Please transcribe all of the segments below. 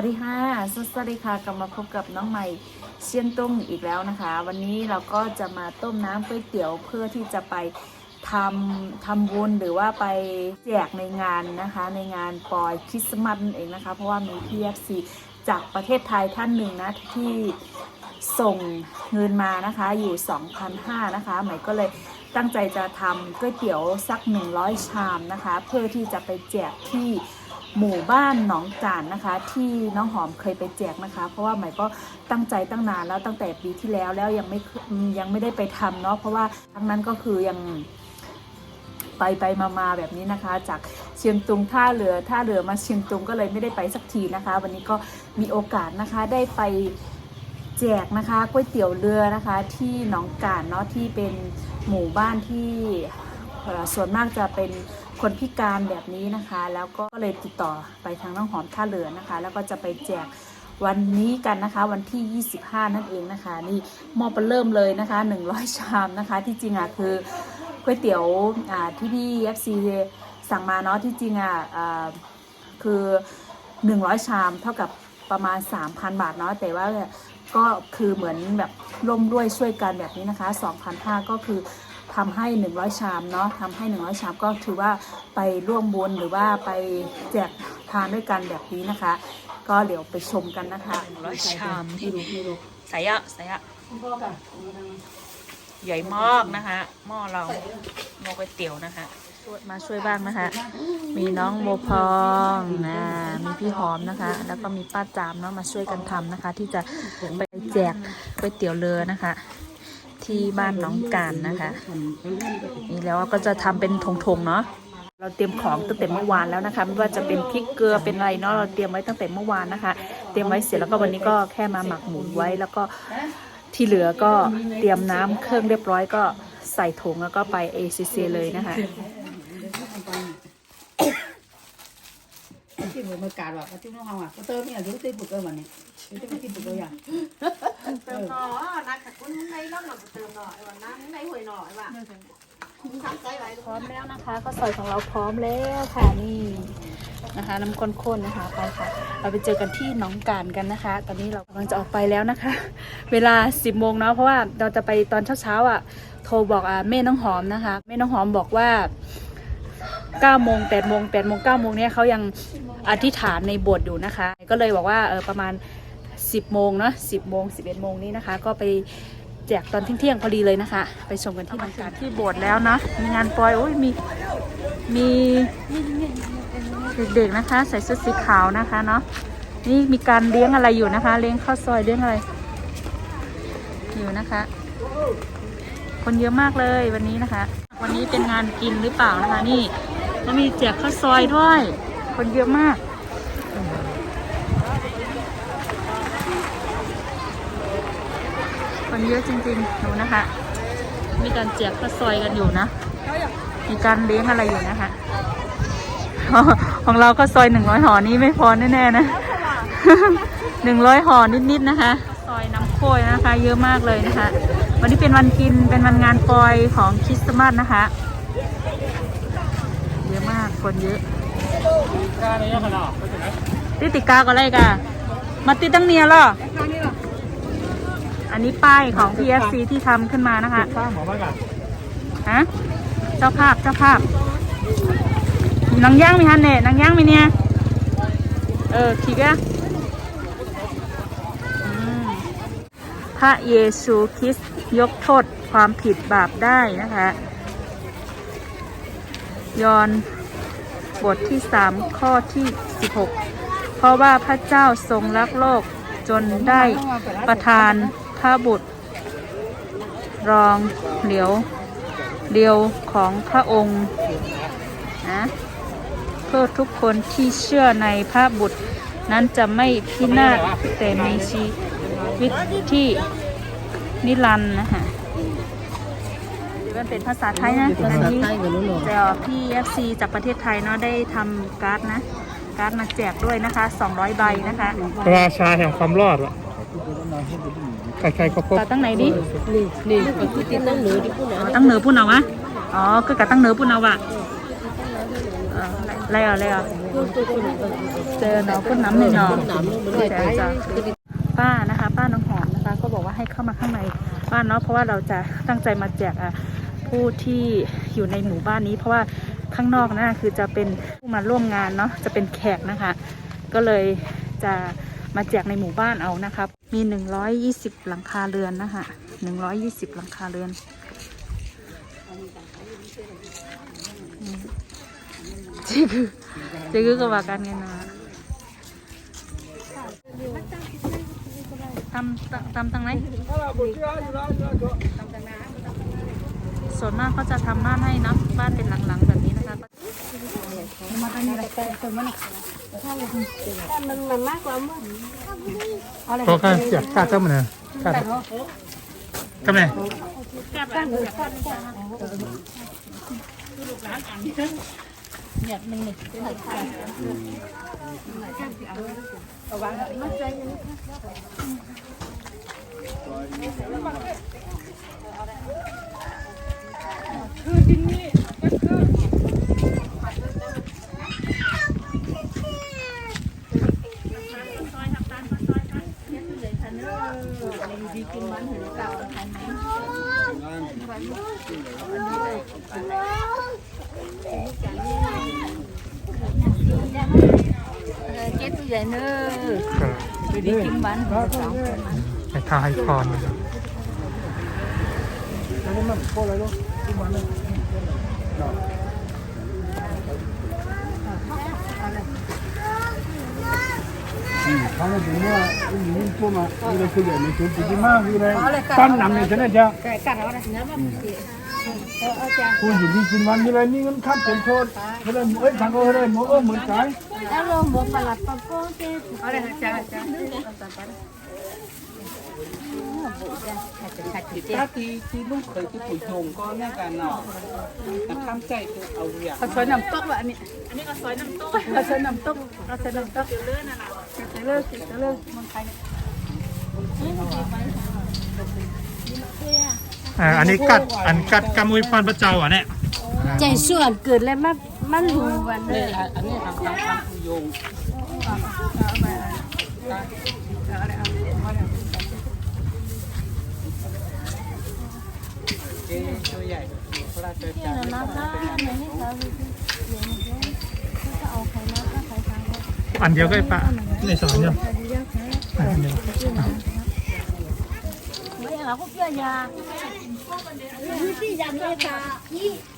สวัสดีค่ะ สวัสดีค่ะ กลับมาพบกับน้องใหม่เชียนตุ้งอีกแล้วนะคะ วันนี้เราก็จะมาต้มน้ำก๋วยเตี๋ยวเพื่อที่จะไปทำทำบุญหรือว่าไปแจกในงานนะคะ ในงานปอยคริสต์มาสนั่นเองนะคะ เพราะว่ามีพี่เอฟซีจากประเทศไทยท่านหนึ่งนะที่ส่งเงินมานะคะอยู่ 2,500นะคะใหม่ก็เลยตั้งใจจะทำก๋วยเตี๋ยวสัก 100 ชามนะคะ เพื่อที่จะไปแจกที่ หมู่บ้านหนองจานนะคะ ที่น้องหอมเคยไปแจกนะคะ เพราะว่าใหม่ก็ตั้งใจตั้งนานแล้วตั้งแต่ปีที่แล้วแล้วยังไม่ยังไม่ได้ไปทำเนาะเพราะว่าทั้งนั้นก็คือยังไปไปมามาแบบนี้นะคะ จากเชียงตุงท่าเรือท่าเรือมาเชียงตุงก็เลยไม่ได้ไปสักทีนะคะ วันนี้ก็มีโอกาสนะคะได้ไปแจกนะคะก๋วยเตี๋ยวเรือนะคะ ที่หนองกานเนาะที่เป็นหมู่บ้านที่ส่วนมากจะเป็น คนพิการแบบนี้นะคะ แล้วก็เลยติดต่อไปทางน้องหอมท่าเรือนะคะ แล้วก็จะไปแจกวันนี้กันนะคะวันที่ 25 นั่นเองนะคะ นี่มอเปเริ่มเลยนะคะ 100 ชามนะคะ ที่จริงอะคือก๋วยเตี๋ยวอ่าที่พี่ FC สั่งมาเนาะที่จริงอะอ่าคือ 100 ชามเท่ากับประมาณ 3,000 บาทเนาะแต่ว่าก็คือเหมือนแบบร่วมด้วยช่วยกันแบบนี้นะคะ2,500ก็คือ ทำให้ 100 ชามเนาะทำให้ 100 ชามก็ถือว่าไปร่วมบุญหรือว่าไปแจกทานด้วยกันแบบนี้นะคะ ก็เดี๋ยวไปชมกันนะคะ100ชามที่ใส่อะใส่อะใหญ่มากนะคะหม้อเราหม้อก๋วยเตี๋ยวนะคะมาช่วยบ้างนะคะ มีน้องโมพองนะมีพี่หอมนะคะ แล้วก็มีป้าจามเนาะมาช่วยกันทำนะคะ ที่จะไปแจกก๋วยเตี๋ยวเรือนะคะ ที่บ้านน้องการนะคะ นี่แล้วก็จะทำเป็นทงๆเนาะเราเตรียมของตั้งแต่เมื่อวานแล้วนะคะไม่ว่าจะเป็นพริกเกลือเป็นอะไรเนาะเราเตรียมไว้ตั้งแต่เมื่อวานนะคะ เตรียมไว้เสร็จแล้วก็วันนี้ก็แค่มาหมักหมูไว้แล้วก็ที่เหลือก็เตรียมน้ำเครื่องเรียบร้อยก็ใส่ถุงแล้วก็ไป ACC เลยนะคะที่ผมมาการว่าที่น้องเฮาอะก็เติมเนี่ยรู้ที่บุกเออวันนี้ รู้ที่ที่บุกเอออย่างเติมหน่อนักขัดคุณในร่องหน่อเติมหน่อไอ้วันนั้นในหวยหน่อไอ้ว่าทำใจไว้พร้อมแล้วนะคะข้าวซอยของเราพร้อมแล้วค่ะนี่นะคะ น้ำข้นๆนะคะไปค่ะ เราไปเจอกันที่หนองการกันนะคะ ตอนนี้เรากำลังจะออกไปแล้วนะคะ เวลา 10โมงเนาะเพราะว่าเราจะไปตอนเช้าๆอะโทรบอกอ่าแม่น้องหอมนะคะแม่น้องหอมบอกว่า9โมง8โมง8โมง9โมงเนี่ยเขายังอธิษฐานในโบสถ์อยู่นะคะ ก็เลยบอกว่าเออประมาณ 10 โมงเนาะ10 โมง 11 โมงนี้นะคะ ก็ไปแจกตอนเที่ยงๆพอดีเลยนะคะ ไปชมกันที่บรรยากาศที่โบสถ์แล้วเนาะมีงานปล่อยโอ้ยมีมีเด็กๆนะคะ ใส่ชุดสีขาวนะคะเนาะนี่มีการเลี้ยงอะไรอยู่นะคะ เลี้ยงข้าวซอยเลี้ยงอะไร อยู่นะคะ คนเยอะมากเลยวันนี้นะคะ วันนี้เป็นงานกินหรือเปล่านะคะนี่แล้วมีแจกข้าวซอยด้วย คนเยอะมาก คนเยอะจริงๆดูนะคะ มีการแจกข้าวซอยกันอยู่นะ มีการเลี้ยงอะไรอยู่นะคะ ของเราข้าวซอยหนึ่งร้อยห่อนี้ไม่พอแน่ๆนะหนึ่งร้อยห่อนิดๆนะคะ ซอยน้ำโค้ยนะคะ เยอะมากเลยนะคะ วันนี้เป็นวันกินเป็นวันงานปอยของคริสต์มาสนะคะ เยอะมากคนเยอะติดติกาก็อะไรกะมาติดตั้งเนียเหรอ อันนี้ป้ายของ PFC ที่ทำขึ้นมานะคะข้ามหมอมากันฮะเจ้าภาพเจ้าภาพหนังย่างมีฮันเน่หนังย่างมีเนี่ยเออทีกะอืมพระเยซูคริสต์ยกโทษความผิดบาปได้นะคะยอห์นบทที่สามข้อที่สิบหกเพราะว่าพระเจ้าทรงรักโลกจนได้ประทาน พระบุตร รองเหลียวเดียวของพระองค์นะเพื่อทุกคนที่เชื่อในพระบุตรนั้นจะไม่พินาศแต่มีชีวิตที่นิรันดร์นะคะเดี๋ยวมันเป็นภาษาไทยนะอันนี้จะพี่ FC จากประเทศไทยเนาะได้ทำการ์ดนะ การ์ดมาแจกด้วยนะคะ 200 ใบนะคะ ราชาแห่งความรอดวะ ใครๆก็พบต่อตั้งไหนดิ นี่นี่ก็คือติดตั้งเหนือที่พูดอ๋อตั้งเหนือพุ่นเอาวะ อ๋อคือกะตั้งเหนือพุ่นเอาวะเอออะไรอะอะไรอะเอเจอเนาะพ่นน้ำหนึ่งเนาะเจอจ้ะป้านะคะ ป้าน้องหอมนะคะก็บอกว่าให้เข้ามาข้างในบ้านเนาะเพราะว่าเราจะตั้งใจมาแจกอะผู้ที่อยู่ในหมู่บ้านนี้ เพราะว่าข้างนอกนะคือจะเป็นผู้มาร่วมงานเนาะจะเป็นแขกนะคะ ก็เลยจะ มาแจกในหมู่บ้านเอานะครับมี 120 หลังคาเรือนนะคะ120 หลังคาเรือนจิกจิกก็ว่ากันไงนะตำตำทางไหนส่วนมากก็จะทำบ้านให้นะบ้านเป็นหลังๆแบบนี้นะคะมาทางนี้เลยส่วนมาก มันมันมากกว่ามึงก็การเสียบกาเจ้ามันนะกาดกำไงเจ็ดตัว ใหญ่เน้อไปดีกินบ้านสองคนไอ้ทายคอนแล้วมันโคอะไรลูกกินบ้านเลย他们怎么你们做嘛？为了这个，你就自己嘛，为了干哪里去了？家。干哪里去？คุณอยู่ที่กินวันนี้เลยนี่เงินข้ามเป็นโทษเฮ้ยเอ้ยทางเขาเฮ้ยหมูเอ้เหมือนใจ ถ้าทีที่ลูกเคยที่ปุ๋ยโยงก็แน่กันเนาะแต่ข้ามใจตัวเอาอย่างเขาใช่วยน้ำต๊กว่ะอันนี้ อันนี้ก็ซอยน้ำต๊กเขาใช่วยน้ำต๊กเขาใช่วยน้ำต๊กเดี๋ยวเลื่อนน่ะนะเดี๋ยวเลื่อเดี๋ยวเลื่อนมันใครเนี่ยอันนี้กัดอันกัดกำมือุยพรพระเจ้าอะเนี่ยใจส่วนเกิดแล้วมัน มันรู้วันเลนี่ยอันนี้ทางทางทางปุ๋ยโยงเอ๊ตัวใหญ่พระราชจารย์อันเดียวก็ไอ้ปะในสอนเดียวอันเดียวไม่เอาพวกเพื่อนยาที่ยำเลยค่ะจะหนูแล้วเจ็บบูปี้แม่ย้อนหน่อยนะยังเหรอรู้ยังนะเอาเป็นนี่เหรออ๋อเขาก็จะช่วยเนาะจันเจ้าจันเจ้าเลยว่าอะไรจันเจ้าเข้ามาเลยวะต๊กซอยน้ำต๊กอันนี้คุณหลงพี่แม่เอ๊ะซา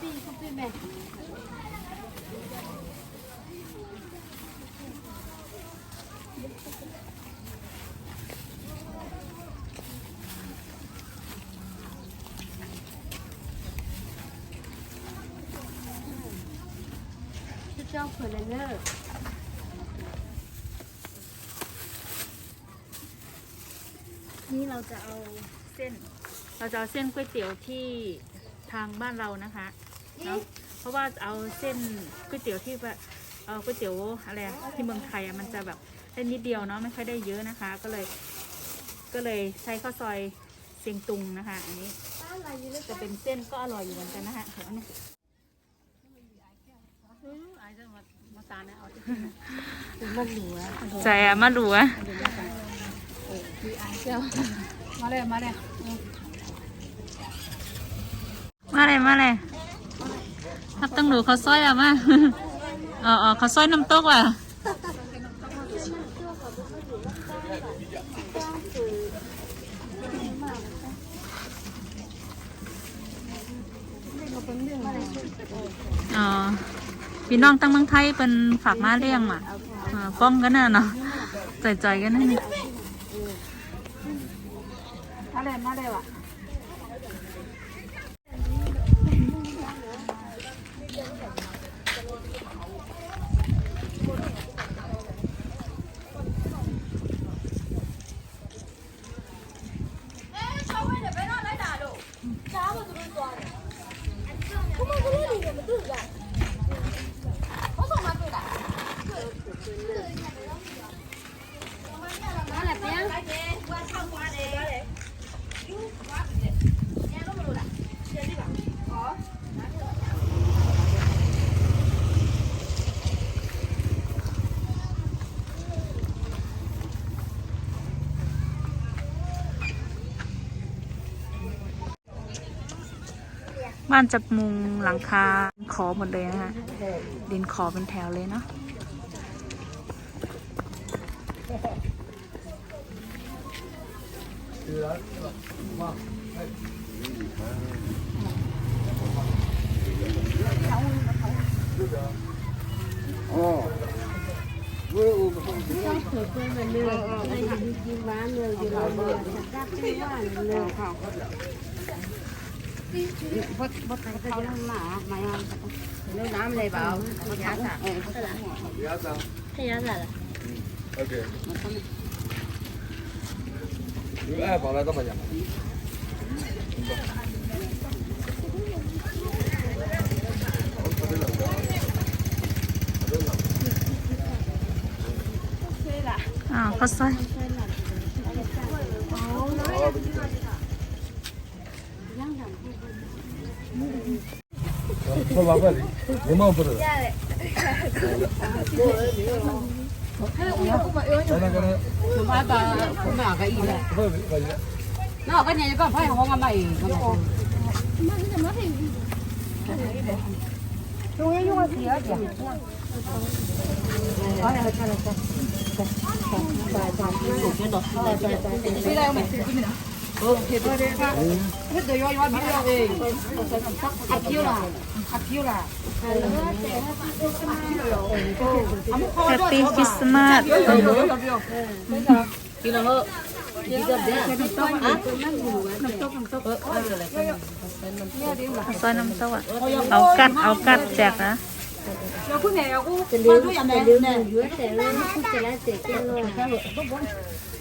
ปี้คุณพี่แม่ เจ้าเผื่อเลยเนอะนี่เราจะเอาเส้น เราจะเอาเส้นก๋วยเตี๋ยวที่ทางบ้านเรานะคะเนาะเพราะว่าเอาเส้นก๋วยเตี๋ยวที่แบบเออก๋วยเตี๋ยวอะไรอะที่เมืองไทยอะมันจะแบบได้นิดเดียวเนาะไม่ค่อยได้เยอะนะคะ ก็เลยก็เลยใช้ข้าวซอยเซียงตุงนะคะอันนี้จะเป็นเส้นก็อร่อยอยู่เหมือนกันนะคะเดี๋ยวนะมันหนูอะใจอะมา ดูอะมาเลยมาเลยมาเลยมาเลยทับตั้งหนูเขาวซอยอะมาอ๋ออ๋อเขาวซอยน้ำตกว่ะอ๋อพี่น้องตั้งเมืองไทยเป็นฝากมาเลี้ยงมาอ่าป้องกันน่ะเนาะใจๆกันนั่น นี่ถ้าเบ้านจะมุงหลังคาขอหมดเลยนะฮะดินขอเป็นแถวเลยเนาะอ๋อเว้ยมต้องเกิดยงเสือเพื่อนมันเลยไอ้ดีดีว้าเลยดีเราเลยสัเนื้อข่ว่าเลยเขา bớt bớt tháo lắm mà mày ăn nó nám này vào giá cả giá cả thế giá cả là ok nếu ai là tao phải nhận à có sai Sol bak hadi. Limon fırını. nó cái này có phải không mày chúng ấy dùng gì vậy Hãy subscribe cho kênh Ghiền Mì Gõ Để không bỏ lỡ những video hấp dẫn นอกก็เนี่ยก็พ่อห้องมาใหม่ก็ได้แฮปปี้คริสต์มาสกินแล้วเหอะกินกับเด้อซอยน้ำเต้าอะเอากัดเอากัดแจกนะเออจะมาต้อนไหนเลยโอ้เขาฆ่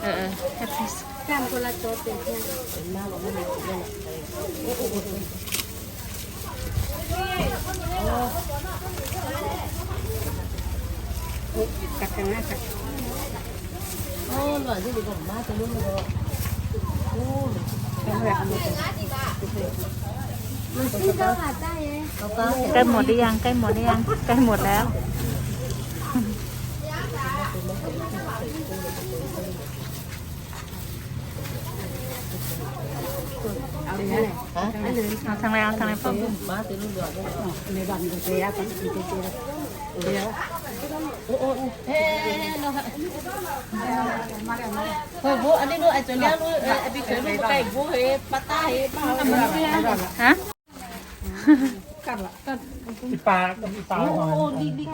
ถึงได้เลยโอเจียกกัดจำลอกกัดนะกัดแจกก็แล้วนั่นมีตัวเออเออแฮปปี้โอ้หล่อที่ดีกว่ามาตัวนู้นเลยโอ้เขาก็ใกล้หมดหรือยังใกล้หมดหรือยังใกล้หมดแล้ว เอาทางไหนเอาทางไหนพ่อมาตัวนู้นหล่อได้ในบ้านก็เสียกันอีกทีละโอ้โอ้เฮ้เนาะเฮ้ยบูอันนี้ดูไอ้ตัวเนี้ยดูไอ้พี่เคยดูกไก่บูเฮ้ปลาตาเฮ้ปลาอะไรฮะอีปลาอีปลาโอ้ดีดี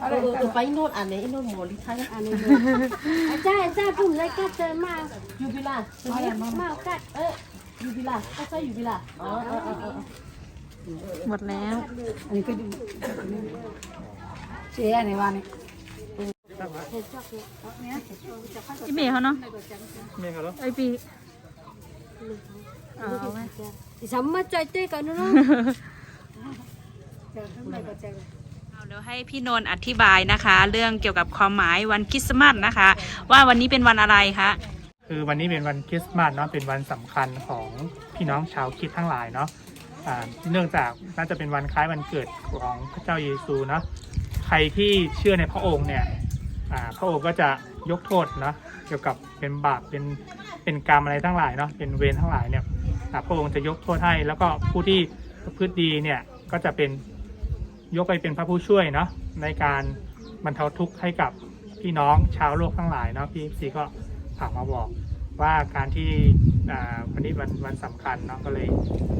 เออไปโน่นอันนี้โน่นหมอลิทันอันนี้ใช่ใช่ผมเลยกัดเจอมากยูบิล่ามากัดเอ้ ยยูบิล่าก็ใช่ยูบิล่าอ๋ออ๋ออ๋อหมดแล้ว อันนี้ก็ดีเสียในวันนี้พี่เมย์เขาเนาะเมียเขาแล้วไอปีเอาเอาไว้สมมาใจเต้กันเนาะเอาเดี๋ยวให้พี่นนท์อธิบายนะคะ เรื่องเกี่ยวกับความหมายวันคริสต์มาสนะคะ ว่าวันนี้เป็นวันอะไรคะ คือวันนี้เป็นวันคริสต์มาสเนาะเป็นวันสำคัญของพี่น้องชาวคริดทั้งหลายเนาะเนื่องจากน่าจะเป็นวันคล้ายวันเกิดของพระเจ้าเยซูเนาะใครที่เชื่อในพระองค์เนี่ยพระองค์ก็จะยกโทษเนาะเกี่ยวกับเป็นบาปเป็นเป็นกรรมอะไรทั้งหลายเนาะเป็นเวรทั้งหลายเนี่ยพระองค์จะยกโทษให้แล้วก็ผู้ที่ประพฤติดีเนี่ยก็จะเป็นยกไปเป็นพระผู้ช่วยเนาะในการบรรเทาทุกข์ให้กับพี่น้องชาวโลกทั้งหลายเนาะพี่ซีก็ ฝากมาบอกว่าการที่อ่าวันนี้วันวันสำคัญเนาะก็เลย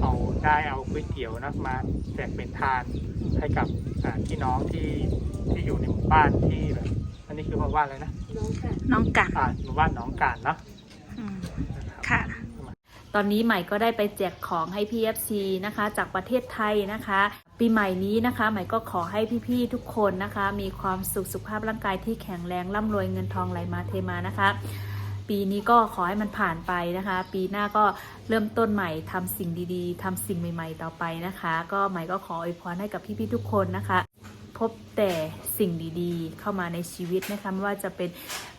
เอาได้เอาก๋วยเตี๋ยวนะมาแจกเป็นทานให้กับอ่าพี่น้องที่ที่อยู่ในหมู่บ้านที่แบบอันนี้คือหมู่บ้านอะไรนะน้องกัดอ่าหมู่บ้านหนองกานเนาะค่ะตอนนี้ใหม่ก็ได้ไปแจกของให้ PFC นะคะ จากประเทศไทยนะคะ ปีใหม่นี้นะคะ ใหม่ก็ขอให้พี่ๆทุกคนนะคะ มีความสุขสุขภาพร่างกายที่แข็งแรงร่ำรวยเงินทองไหลมาเทมานะคะ ปีนี้ก็ขอให้มันผ่านไปนะคะ ปีหน้าก็เริ่มต้นใหม่ทำสิ่งดีๆทำสิ่งใหม่ ๆ ต่อไปนะคะ ก็ใหม่ก็ขออวยพรให้กับพี่ๆทุกคนนะคะ พบแต่สิ่งดีๆ เข้ามาในชีวิตนะคะไม่ว่าจะเป็น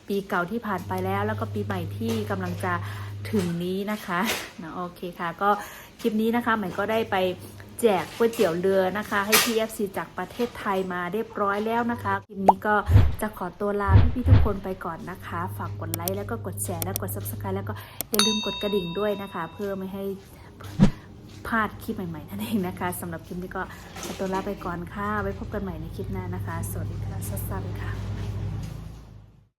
ปีเก่าที่ผ่านไปแล้ว แล้วก็ปีใหม่ที่กำลังจะถึงนี้นะคะนะโอเคค่ะ ก็คลิปนี้นะคะใหม่ก็ได้ไป แจกก๋วยเตี๋ยวเรือนะคะ ให้พี่ FC จากประเทศไทยมาเรียบร้อยแล้วนะคะคลิปนี้ก็จะขอตัวลาพี่ๆทุกคนไปก่อนนะคะ ฝากกดไลค์แล้วก็กดแชร์แล้วกด subscribe แล้วก็อย่าลืมกดกระดิ่งด้วยนะคะ เพื่อไม่ให้พลาดคลิปใหม่ๆนั่นเองนะคะสำหรับคลิปนี้ก็ขอตัวลาไปก่อนค่ะไว้พบกันใหม่ในคลิปหน้านะคะ สวัสดีค่ะสวัสดีค่ะ